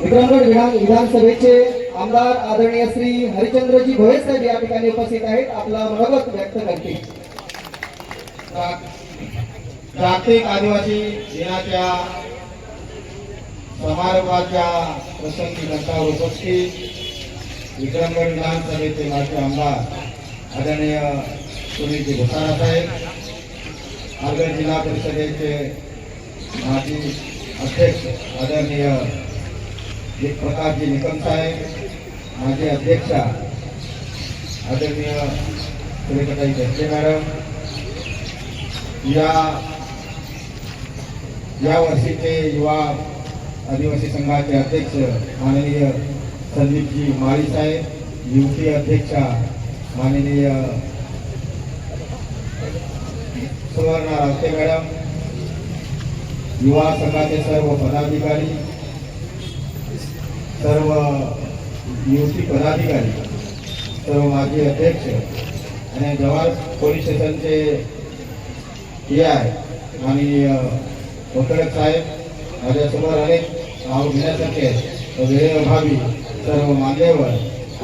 विक्रमगड विधान विधानसभेचे आमदार आदरणीय श्री हरिचंद्रजी भोये साहेब या ठिकाणी उपस्थित आहेत. आपला मनोगत व्यक्त करते. जागतिक आदिवासी दिनाच्या समारोपाच्या प्रसंगी नंतर उपस्थित विक्रमगड विधानसभेचे माजी आमदार आदरणीय सुनीलजी भोसारा साहेब पालघर जिल्हा परिषदेचे माजी अध्यक्ष आदरणीय एक प्रकारचे निकम साहेब माझे अध्यक्षा आदरणीय सुरेखाताई गजगे मॅडम या या वर्षीचे युवा आदिवासी संघाचे अध्यक्ष माननीय संदीपजी माळी साहेब युवती अध्यक्षा माननीय सुवर्णा रावते मॅडम युवा संघाचे सर्व पदाधिकारी सर्व नियुक्ती पदाधिकारी सर्व माजी अध्यक्ष आणि जवाहर पोलीस स्टेशनचे हे आहे आणि कोटडक साहेब माझ्यासमोर अनेक नाव घेण्यासारखे आहेत वेळेअभावी सर्व मान्यवर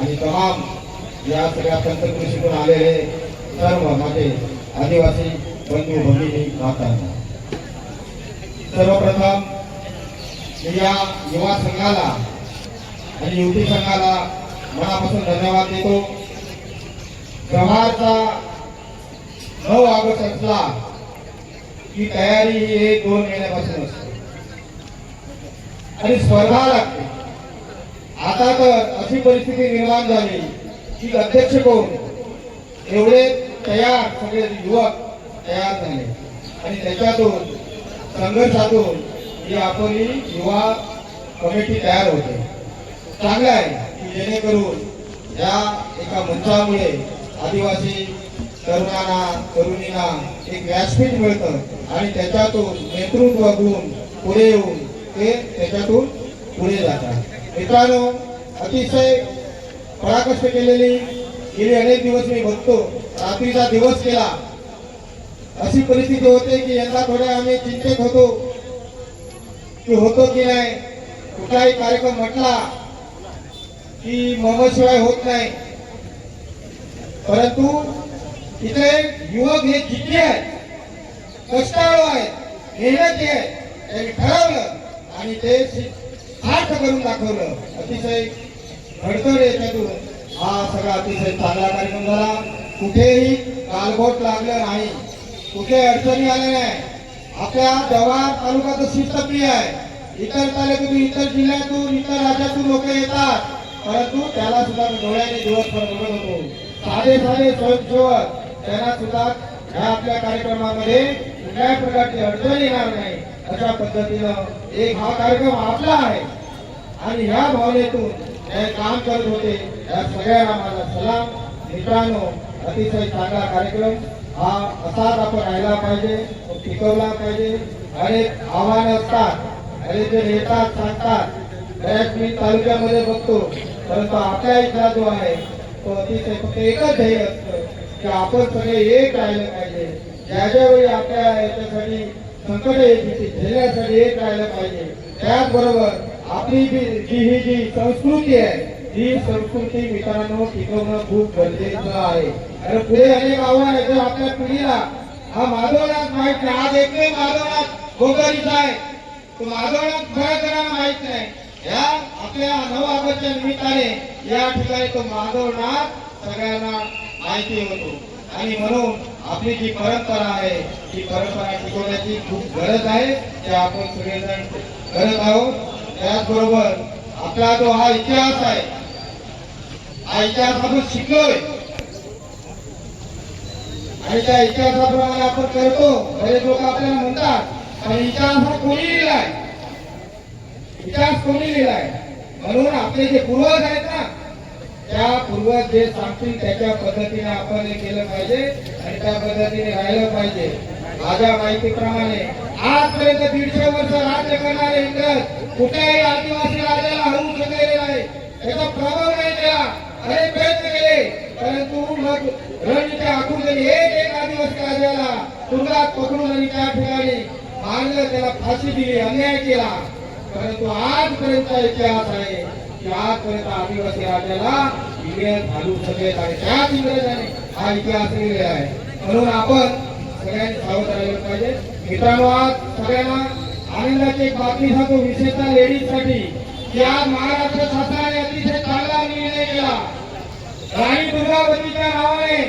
आणि तमाम या सगळ्या पंचकृषीतून आलेले सर्व माझे आदिवासी बंधू भगिनी मातांना सर्वप्रथम या युवा संघाला आणि युती संघाला मनापासून धन्यवाद देतो. जव्हारचा नऊ ऑगस्ट असला की तयारी ही एक दोन महिन्यापासून असते. आणि स्पर्धा लागते. आता तर अशी परिस्थिती निर्माण झाली की अध्यक्ष कोण? एवढे तयार सगळे युवक तयार झाले. आणि त्याच्यातून संघर्षातून ही आपली युवा कमिटी तयार होते. चांगलं आहे जेणेकरून या एका मंचामुळे आदिवासी तरुणांना तरुणींना एक व्यासपीठ मिळतं आणि त्याच्यातून नेतृत्व गुण पुढे येऊन ते त्याच्यातून पुढे जातात मित्रांनो अतिशय पराकष्ट केलेली गेली अनेक दिवस मी बघतो रात्रीचा दिवस केला. अशी परिस्थिती होते की यंदा थोडे आम्ही चिंतेत होतो की होतो की नाही कुठलाही कार्यक्रम म्हटला की मोहम्मदशिवाय होत नाही. परंतु इथे युवक हे जिद्दी आहेत. कष्टाळू आहेत. मेहनती आहेत. त्यांनी ठरवलं आणि ते सार्थ करून दाखवलं. अतिशय घडतड याच्यातून. हा सगळा अतिशय चांगला कार्यक्रम झाला. कुठेही कालबोट लागलं नाही. कुठे अडचणी आल्या नाही. आपल्या जव्हार तालुका तर शिस्तप्रिय आहे. इतर तालुक्यातून इतर जिल्ह्यातून इतर राज्यातून लोक येतात. परंतु त्याला सुद्धा मी डोळ्याने दिवसभर बघत होतो. साधे साधे स्वयंसेवक त्यांना सुद्धा ह्या आपल्या कार्यक्रमामध्ये कुठल्याही प्रकारची अडचण येणार नाही. अशा पद्धतीनं एक हा कार्यक्रम आपला आहे. आणि ह्या भावनेतून हे काम करत होते. या सगळ्यांना माझा सलाम. मित्रांनो अतिशय चांगला कार्यक्रम. हा असाच आपण राहिला पाहिजे. टिकवला पाहिजे. अनेक आव्हानं असतात. अनेक जे येतात सांगतात. बऱ्याच मी तालुक्यामध्ये बघतो परंतु आपल्या इथला जो आहे तो अतिशय फक्त एकच ध्येय असतं की आपण सगळे एक राहिलं पाहिजे. ज्या ज्या वेळी आपल्या याच्यासाठी संकट येते ध्येयासाठी एक राहिलं पाहिजे. त्याचबरोबर आपली जी जी ही जी संस्कृती आहे ही संस्कृती मित्रांनो टिकवणं खूप गरजेचं आहे. आणि पुढे अनेक आव्हान आहे जर आपल्या पिढीला हा माधवनाथ माहीत नाही आज एकही माधवनाथ गोगरीचा आहे. तो माधवनाथ खरं माहीत नाही. या आपल्या नऊ निमित्ताने या ठिकाणी तो माधवनाथ सगळ्यांना माहिती होतो. आणि म्हणून आपली जी परंपरा आहे ती परंपरा टिकवण्याची खूप गरज आहे ते आपण सगळेजण करत आहोत. त्याचबरोबर आपला जो हा इतिहास आहे हा इतिहास आपण शिकलोय. आणि त्या इतिहासाप्रमाणे आपण करतो बरेच लोक आपल्याला म्हणतात पण इतिहास हा कोणी लिहिलाय इतिहास कोणी लिहिलाय? म्हणून आपले जे पूर्वज आहेत ना त्या पूर्वज जे सांगतील त्याच्या पद्धतीने आपण हे केलं पाहिजे आणि त्या पद्धतीने राहिलं पाहिजे. माझ्या माहितीप्रमाणे आजपर्यंत दीडशे वर्ष राज्य करणारे इंग्रज कुठल्याही आदिवासी राजाला हरवू शकलेले नाही. त्याचा प्रभाव नाही केला अरे प्रयत्न केले परंतु मग रणनीती आखून एक एक आदिवासी राजाला तुरुंगात पकडून आणि त्या ठिकाणी मारलं त्याला फाशी दिली अन्याय केला. परंतु आजपर्यंत इतिहास आहे की आजपर्यंत आदिवासी राजाला इंग्रज घालू शकत आणि त्याच इंग्रजाने हा इतिहास लिहिलेला आहे. म्हणून आपण सगळ्यांनी सावध राहिलं पाहिजे. मित्रांनो आज सगळ्यांना आनंदाची एक बातमी सांगतो. विशेषतः लेडीजसाठी. की आज महाराष्ट्र शासनाने अतिशय चांगला निर्णय केला. राणी दुर्गावतीच्या नावाने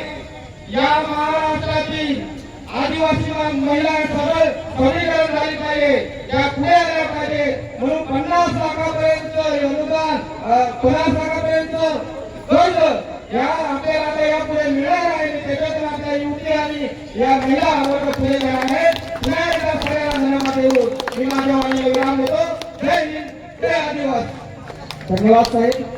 या महाराष्ट्रातील आदिवासी महिला सरळ सबलीकरण झाली पाहिजे. त्या पुढे आल्या पाहिजे. म्हणून पन्नास लाखापर्यंत अनुदान पन्नास लाखापर्यंत कर्ज या आपल्याला आता यापुढे मिळणार आहे. त्याच्यातून आपल्या युवती आणि या महिला वर्ग पुढे जाणार आहे. पुन्हा एकदा सगळ्यांना धन्यवाद देऊ मी माझ्या वाणीला विराम देतो. जय हिंद. जय आदिवासी. धन्यवाद साहेब.